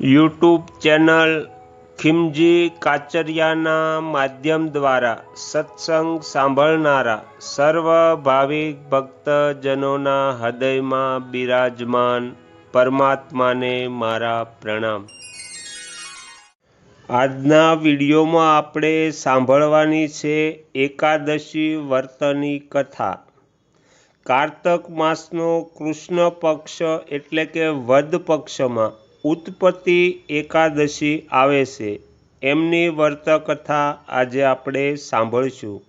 YouTube channel ખિમજી કાચરિયાના માધ્યમ દ્વારા સત્સંગ સાંભળનારા સર્વ ભાવિક ભક્તજનોના હૃદયમાં બિરાજમાન પરમાત્માને મારા પ્રણામ. આજના વિડીયોમાં આપણે સાંભળવાની છે એકાદશી વર્તની કથા. કારતક માસનો કૃષ્ણ પક્ષ એટલે કે વદ પક્ષમાં ઉત્પત્તિ એકાદશી આવે છે. એમની વ્રતકથા આજે આપણે સાંભળીશું.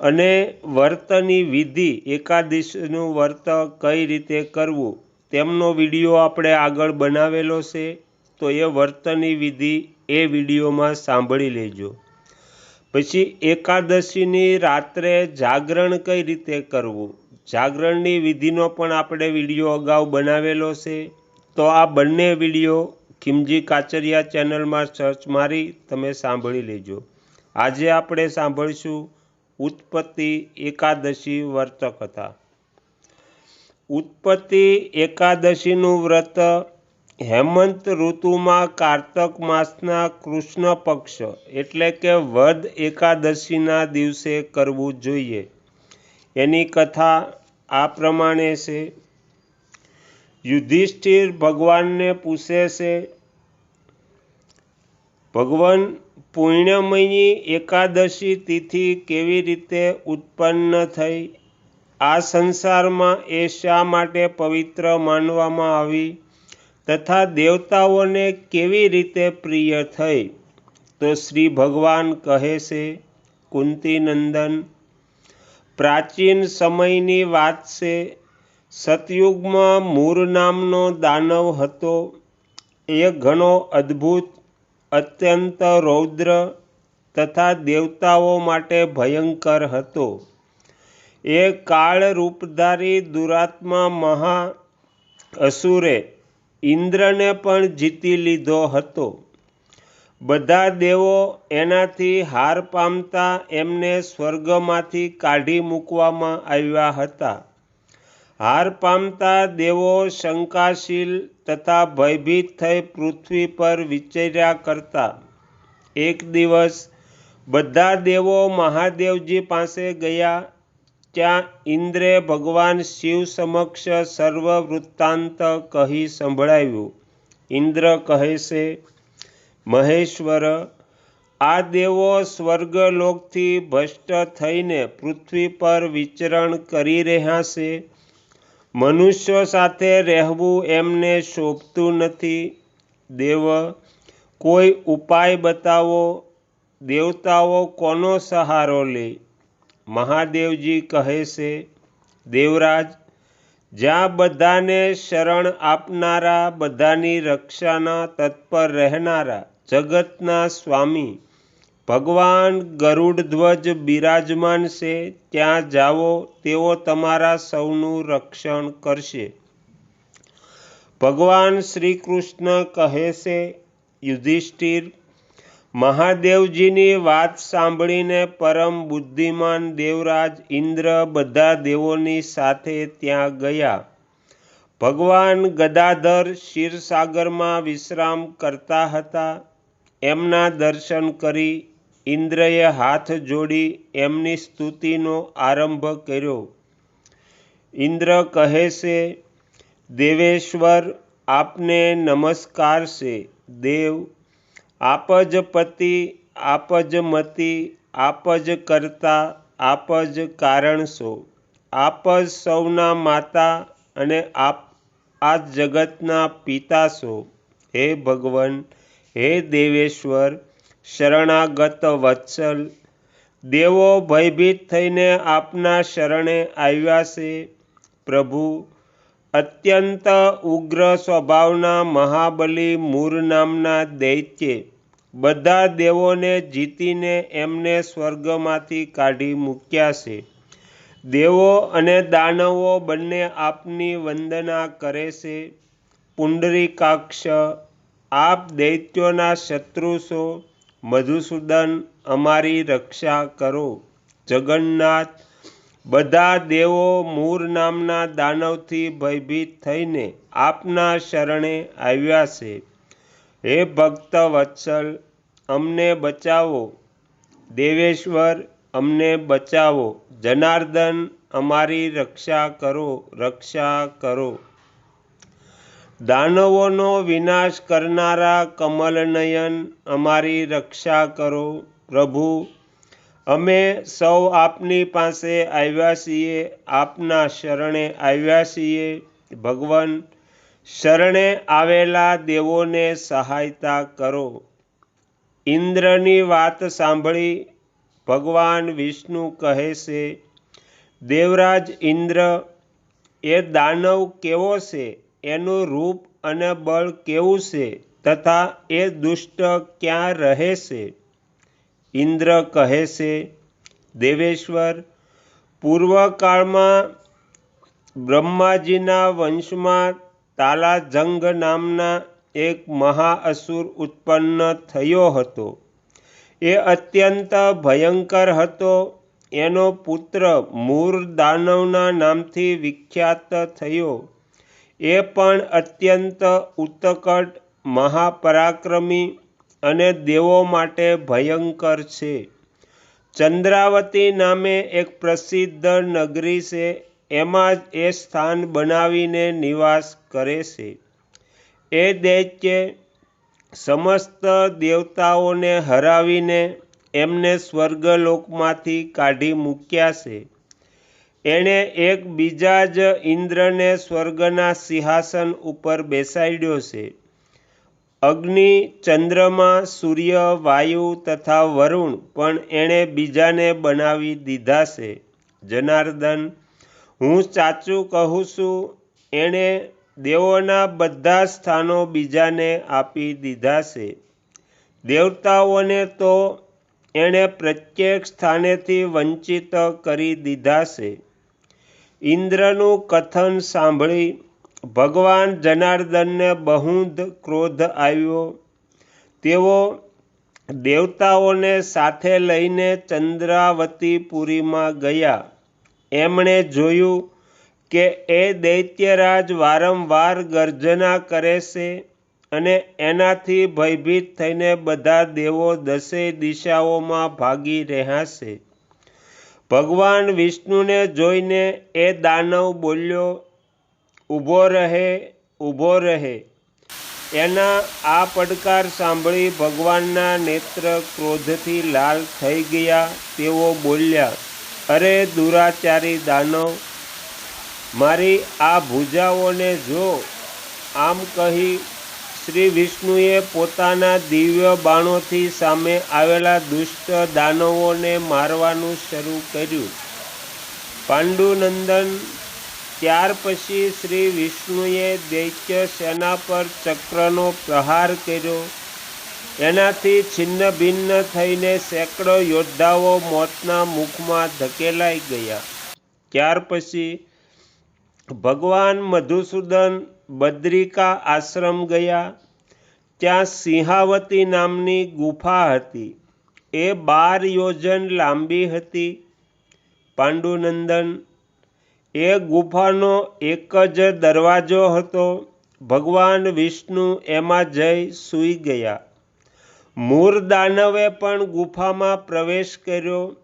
અને વ્રતની વિધિ એકાદશીનું વ્રત કઈ રીતે કરવું, તેમનો વીડિયો આપણે આગળ બનાવેલો છે, તો એ વ્રતની વિધિ એ વિડીયોમાં સાંભળી લેજો. પછી એકાદશીની રાત્રે જાગરણ કઈ રીતે કરવું? જાગરણની વિધિનો પણ આપણે વીડિયો અગાઉ બનાવેલો છે. તો આ બંને વીડિયો ખીમજી કાચરિયા ચેનલમાં સર્ચ મારી તમે સાંભળી લેજો. આજે આપણે સાંભળીશું ઉત્પત્તિ એકાદશી વ્રત કથા ઉત્પત્તિ એકાદશીનું વ્રત હેમંત ઋતુમાં કારતક માસના કૃષ્ણ પક્ષ એટલે કે વદ એકાદશીના દિવસે કરવું જોઈએ. એની કથા આ પ્રમાણે છે. યુધિષ્ઠિર ભગવાનને પૂછે છે, ભગવાન પુણ્યમયી એકાદશી તિથિ કેવી રીતે ઉત્પન્ન થઈ? આ સંસારમાં એ શા માટે પવિત્ર માનવામાં આવી? તથા દેવતાઓને કેવી રીતે પ્રિય થઈ? તો શ્રી ભગવાન કહે છે, કુંતીનંદન, પ્રાચીન સમયની વાત છે. સતયુગમાં મૂર નામનો દાનવ હતો. એ ઘણો અદ્ભુત, અત્યંત રૌદ્ર તથા દેવતાઓ માટે ભયંકર હતો. એ કાળ રૂપધારી દુરાત્મા મહા અસુરે ઇન્દ્રને પણ જીતી લીધો હતો. બધા દેવો એનાથી હાર પામતા એમને સ્વર્ગમાંથી કાઢી મૂકવામાં આવ્યા હતા. હાર પામતા દેવો શંકાશીલ તથા ભયભીત થઈ પૃથ્વી પર વિચર્યા કરતા. એક દિવસ બધા દેવો મહાદેવજી પાસે ગયા. ત્યાં ઇન્દ્રે ભગવાન શિવ સમક્ષ સર્વ વૃત્તાંત કહી સંભળાવ્યું. ઇન્દ્ર કહે છે, મહેશ્વર, આ દેવો સ્વર્ગલોકથી ભ્રષ્ટ થઈને પૃથ્વી પર વિચરણ કરી રહ્યા છે. મનુષ્યો સાથે રહેવું એમને શોભતું નથી. દેવ, કોઈ ઉપાય બતાવો? દેવતાઓ કોનો સહારો લે? મહાદેવજી કહે છે, દેવરાજ, જ્યાં બધાને શરણ આપનારા, બધાની રક્ષાના તત્પર રહેનારા જગતના સ્વામી ભગવાન ગરુડધ્વજ બિરાજમાન છે, ત્યાં જાઓ, તેઓ તમારા સૌનું રક્ષણ કરશે. ભગવાન શ્રી કૃષ્ણ કહે છે, યુધિષ્ઠિર, મહાદેવજીની વાત સાંભળીને પરમ બુદ્ધિમાન દેવરાજ ઇન્દ્ર બધા દેવોની સાથે ત્યાં ગયા. ભગવાન ગદાધર ક્ષીરસાગરમાં વિશ્રામ કરતા હતા. એમના દર્શન કરી ઇન્દ્રએ હાથ જોડી એમની સ્તુતિનો આરંભ કર્યો. ઇન્દ્ર કહે છે, દેવેશ્વર, આપને નમસ્કાર છે. દેવ, આપ જ પતિ, આપ જ મતિ, આપ જ કરતા, આપ જ કારણ છો. આપ જ સૌના માતા અને આપ આ જગતના પિતા છો. હે ભગવાન, હે દેવેશ્વર શરણાગત વત્સલ. દેવો ભયભીત થઈને આપના શરણે આવ્યા છે, પ્રભુ. અત્યંત ઉગ્ર સ્વભાવના મહાબલી મૂર નામના દૈત્યે. બધા દેવોને જીતીને એમને સ્વર્ગમાંથી કાઢી મૂક્યા છે. દેવો અને દાનવો બંને આપની વંદના કરે છે. પુંડરીકાક્ષ, આપ દૈત્યોના શત્રુ છો. મધુસૂદન, અમારી રક્ષા કરો. જગન્નાથ, બધા દેવો મૂર નામના દાનવથી ભયભીત થઈને આપના શરણે આવ્યા છે. હે ભક્ત વત્સલ, અમને બચાવો. દેવેશ્વર, અમને બચાવો. જનાર્દન, અમારી રક્ષા કરો રક્ષા કરો. દાનવોનો વિનાશ કરનારા કમલનયન અમારી રક્ષા કરો, પ્રભુ. અમે સૌ આપની પાસે આવ્યા છીએ, આપના શરણે આવ્યા છીએ, ભગવાન. શરણે આવેલા દેવોને સહાયતા કરો. ઇન્દ્રની વાત સાંભળી ભગવાન વિષ્ણુ કહે છે, દેવરાજ ઇન્દ્ર, એ દાનવ કેવો છે? એનું રૂપ અને બળ કેવું છે તથા એ દુષ્ટ ક્યાં રહે છે? ઇન્દ્ર કહે છે, દેવેશ્વર, પૂર્વકાળમાં બ્રહ્માજીના વંશમાં તાલાજંગ નામના એક મહાઅસુર ઉત્પન્ન થયો હતો. એ અત્યંત ભયંકર હતો. એનો પુત્ર મૂર દાનવના નામથી વિખ્યાત થયો. એ પણ અત્યંત ઉત્કટ, મહાપરાક્રમી અને દેવો માટે ભયંકર છે. ચંદ્રાવતી નામે એક પ્રસિદ્ધ નગરી છે, એમાં જ એ સ્થાન બનાવીને નિવાસ કરે છે. એ દૈત્ય સમસ્ત દેવતાઓને હરાવીને એમને સ્વર્ગલોકમાંથી કાઢી મૂક્યા છે. એણે એક બીજા જ ઇન્દ્રને સ્વર્ગના સિંહાસન ઉપર બેસાડ્યો છે. અગ્નિ, ચંદ્રમા, સૂર્ય, વાયુ તથા વરુણ પણ એણે બીજાને બનાવી દીધા છે. જનાર્દન, હું સાચું કહું છું, એણે દેવોના બધા સ્થાનો બીજાને આપી દીધા છે. દેવતાઓને તો એણે પ્રત્યેક સ્થાનેથી વંચિત કરી દીધા છે. ઇન્દ્રનું કથન સાંભળી ભગવાન જનાર્દનને બહુદ ક્રોધ આવ્યો. તેઓ દેવતાઓને સાથે લઈને ચંદ્રાવતીપુરીમાં ગયા. એમણે જોયું કે એ દૈત્યરાજ વારંવાર ગર્જના કરે છે અને એનાથી ભયભીત થઈને બધા દેવો દસે દિશાઓમાં ભાગી રહ્યા છે. ભગવાન વિષ્ણુને જોઈને એ દાનવ બોલ્યો ઊભો રહે ઊભો રહે. એના આ પડકાર સાંભળી ભગવાનના નેત્ર ક્રોધથી લાલ થઈ ગયા. તેઓ બોલ્યા, અરે દુરાચારી દાનવ, મારી આ ભૂજાઓને જો આમ કહી શ્રી વિષ્ણુએ પોતાના દિવ્ય બાણોથી સામે આવેલા દુષ્ટ દાનવોને મારવાનું શરૂ કર્યું. પાંડુનંદન ત્યાર પછી શ્રી વિષ્ણુએ દૈત્ય સેના પર ચક્રનો પ્રહાર કર્યો. એનાથી છિન્ન ભિન્ન થઈને સેંકડો યોદ્ધાઓ મોતના મુખમાં ધકેલાઈ ગયા. ત્યાર પછી ભગવાન મધુસૂદન બદ્રિકા આશ્રમ ગયા. ત્યાં સિંહાવતી નામની ગુફા હતી. એ બાર યોજન લાંબી હતી. પાંડુનંદન, એ ગુફાનો એક જ દરવાજો હતો. ભગવાન વિષ્ણુ એમાં જઈ સૂઈ ગયા. મૂર દાનવે પણ ગુફામાં પ્રવેશ કર્યો.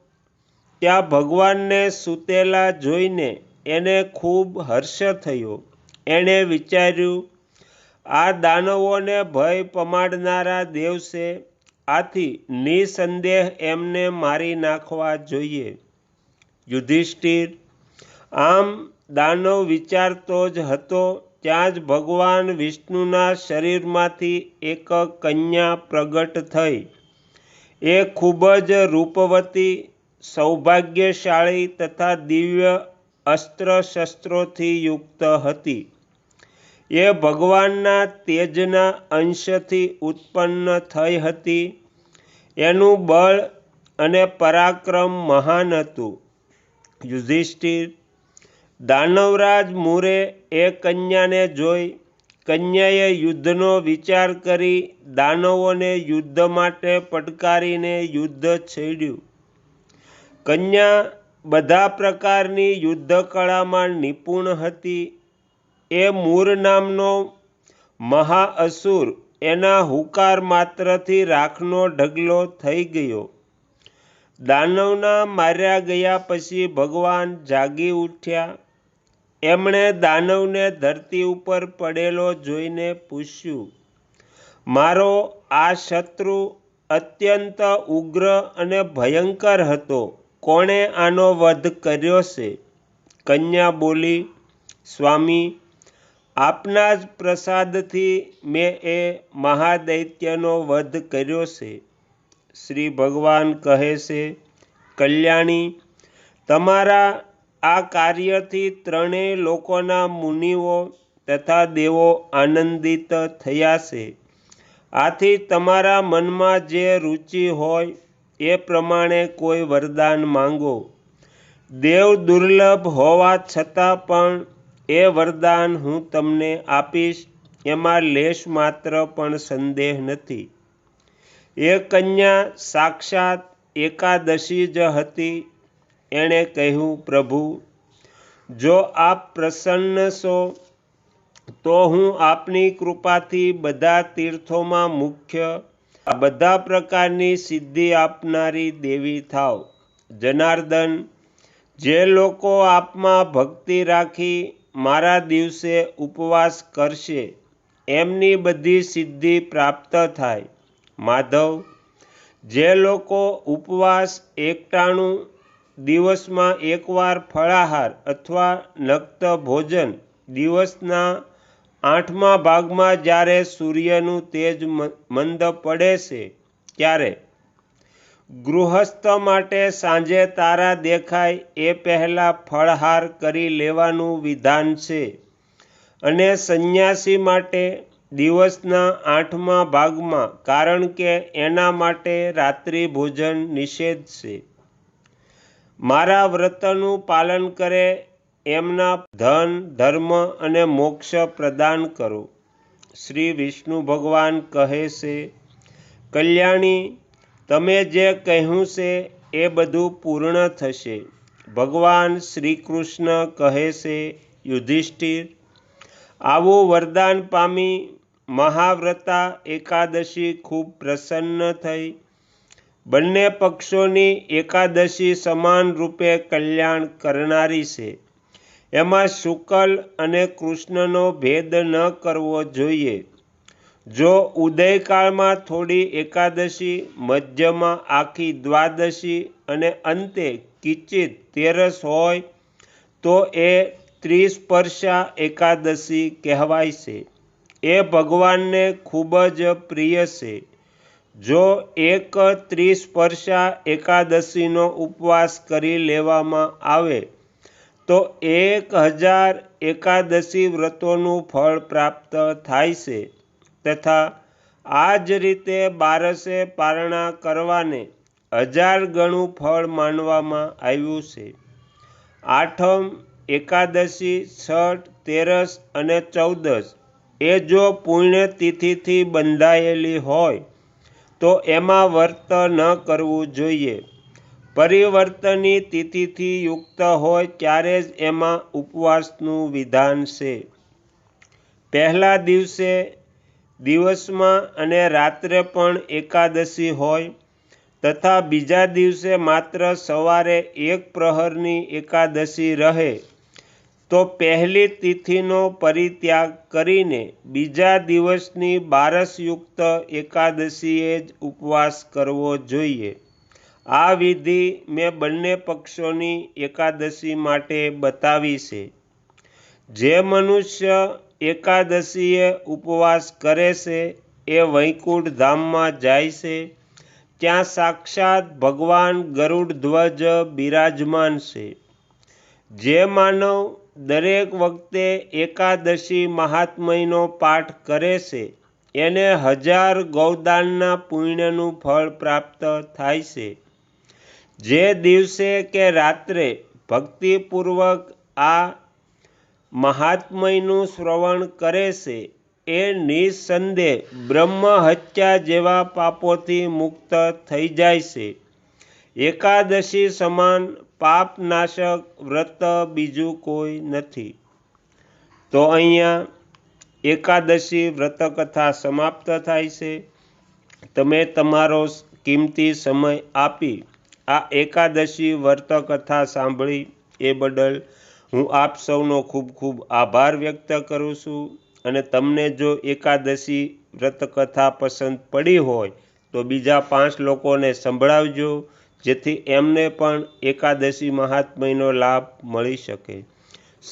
ત્યાં ભગવાનને સૂતેલા જોઈને એને ખૂબ હર્ષ થયો. એણે વિચાર્યું, આ દાનવોને ભય પમાડનારા દેવ છે આથી નિસંદેહ એમને મારી નાખવા જોઈએ. યુધિષ્ઠિર, આમ દાનવ વિચારતો જ હતો, ત્યાં જ ભગવાન વિષ્ણુના શરીરમાંથી એક કન્યા પ્રગટ થઈ. એ ખૂબ જ રૂપવતી, સૌભાગ્યશાળી તથા દિવ્ય અસ્ત્ર શસ્ત્રોથી યુક્ત હતી. એ ભગવાનના તેજના અંશથી ઉત્પન્ન થઈ હતી. એનું બળ અને પરાક્રમ મહાન હતું. યુધિષ્ઠિર દાનવરાજ મૂરે એ કન્યાને જોઈ, કન્યાએ યુદ્ધનો વિચાર કરી દાનવોને યુદ્ધ માટે પડકારીને યુદ્ધ છેડ્યું. કન્યા બધા પ્રકારની યુદ્ધ કળામાં નિપુણ હતી. એ મૂર નામનો મહાઅસુર એના હુકાર માત્રથી રાખનો ઢગલો થઈ ગયો. દાનવના માર્યા ગયા પછી ભગવાન જાગી ઉઠ્યા. એમણે દાનવને ધરતી ઉપર પડેલો જોઈને પૂછ્યું, મારો આ શત્રુ અત્યંત ઉગ્ર અને ભયંકર હતો. કોણે આનો વધ કર્યો છે? કન્યા બોલી, સ્વામી આપના જ પ્રસાદથી મેં એ મહાદૈત્યનો વધ કર્યો છે. શ્રી ભગવાન કહે છે, કલ્યાણી, તમારા આ કાર્યથી ત્રણેય લોકોના મુનિઓ તથા દેવો આનંદિત થયા છે. આથી તમારા મનમાં જે રુચિ હોય એ પ્રમાણે કોઈ વરદાન માંગો. દેવ દુર્લભ હોવા છતાં પણ એ વરદાન, હું તમને આપીશ, એમાં લેશ માત્ર પણ સંદેહ નથી. એ કન્યા સાક્ષાત એકાદશી જ હતી, એણે કહ્યું, પ્રભુ, જો આપ પ્રસન્ન છો, તો હું આપની કૃપાથી બધા તીર્થોમાં મુખ્ય બધા પ્રકારની સિદ્ધિ આપનારી દેવી થાવ. જનાર્દન, જે લોકો આપમાં ભક્તિ રાખી મારા દિવસે ઉપવાસ કરશે. એમની બધી સિદ્ધિ પ્રાપ્ત થાય. માધવ, જે લોકો ઉપવાસ એકટાણું દિવસમાં એકવાર ફળાહાર અથવા નક્ત ભોજન દિવસના આઠમા ભાગમાં જ્યારે સૂર્યનું તેજ મંદ પડે છે, ત્યારે ગૃહસ્થ માટે સાંજે તારા દેખાય એ પહેલાં ફળહાર કરી લેવાનું વિધાન છે. અને સંન્યાસી માટે દિવસના આઠમા ભાગમાં, કારણ કે એના માટે રાત્રિ ભોજન નિષેધ છે. મારા વ્રતનું પાલન કરે, એમના ધન, ધર્મ અને મોક્ષ પ્રદાન કરો. શ્રી વિષ્ણુ ભગવાન કહે છે, કલ્યાણી તમે જે કહ્યું છે એ બધું પૂર્ણ થશે. ભગવાન શ્રી કૃષ્ણ કહે છે, યુધિષ્ઠિર, આવું વરદાન પામી મહાવ્રતા એકાદશી ખૂબ પ્રસન્ન થઈ. બંને પક્ષોની એકાદશી સમાન રૂપે કલ્યાણ કરનારી છે. એમાં શુકલ અને કૃષ્ણનો ભેદ ન કરવો જોઈએ. જો ઉદયકાળમાં થોડી એકાદશી, મધ્યમાં આખી દ્વાદશી અને અંતે કિંચિત તેરસ હોય, તો એ ત્રિસ્પર્શા એકાદશી કહેવાય છે. એ ભગવાનને ખૂબ જ પ્રિય છે. જો એક ત્રિસ્પર્શા એકાદશીનો ઉપવાસ કરી લેવામાં આવે, તો એક હજાર એકાદશી વ્રતોનું ફળ પ્રાપ્ત થાય છે. તથા આ જ રીતે બારસે પારણા કરવાને હજાર ગણું ફળ માનવામાં આવ્યું છે. આઠમ, એકાદશી, છઠ, તેરસ અને ચૌદસ એ જો પુણ્યતિથિથી બંધાયેલી હોય તો એમાં વર્ત ન કરવું જોઈએ. પરિવર્તની તિથિથી યુક્ત હોય ત્યારે જ એમાં ઉપવાસનું વિધાન છે. પહેલા દિવસે દિવસમાં અને રાત્રે પણ એકાદશી હોય, તથા બીજા દિવસે માત્ર સવારે એક પ્રહરની એકાદશી રહે, તો પહેલી તિથિનો પરિત્યાગ કરીને બીજા દિવસની બારસયુક્ત એકાદશીએ જ ઉપવાસ કરવો જોઈએ. આ વિધિ મેં બંને પક્ષોની એકાદશી માટે બતાવી છે. જે મનુષ્ય એકાદશીએ ઉપવાસ કરે છે, એ વૈકુંઠ ધામમાં જાય છે. ત્યાં સાક્ષાત ભગવાન ગરુડ ધ્વજ બિરાજમાન છે. જે માનવ દરેક વખતે એકાદશી મહાત્મયનો પાઠ કરે છે, એને હજાર ગૌદાનના પુણ્યનું ફળ પ્રાપ્ત થાય છે. જે દિવસે કે રાત્રે ભક્તિપૂર્વક આ મહાત્મયનું શ્રવણ કરે છે. એ નિસંદેહ બ્રહ્મહત્યા જેવા પાપોથી મુક્ત થઈ જાય છે. એકાદશી સમાન પાપનાશક વ્રત બીજું કોઈ નથી. તો અહીંયા એકાદશી વ્રતકથા સમાપ્ત થાય છે. તમે તમારો કિંમતી સમય આપી આ એકાદશી વ્રતકથા સાંભળી એ બદલ હું આપ સૌનો ખૂબ ખૂબ આભાર વ્યક્ત કરું છું અને તમને જો એકાદશી વ્રતકથા પસંદ પડી હોય તો બીજા પાંચ લોકોને સંભળાવજો, જેથી એમને પણ એકાદશી મહાત્મયનો લાભ મળી શકે.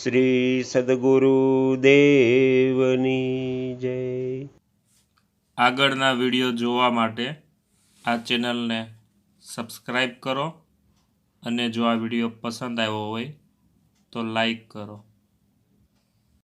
શ્રી સદગુરુ દેવની જય. આગળના વીડિયો જોવા માટે આ ચેનલને સબસ્ક્રાઈબ કરો અને જો આ વીડિયો પસંદ આવ્યો હોય તો લાઈક કરો.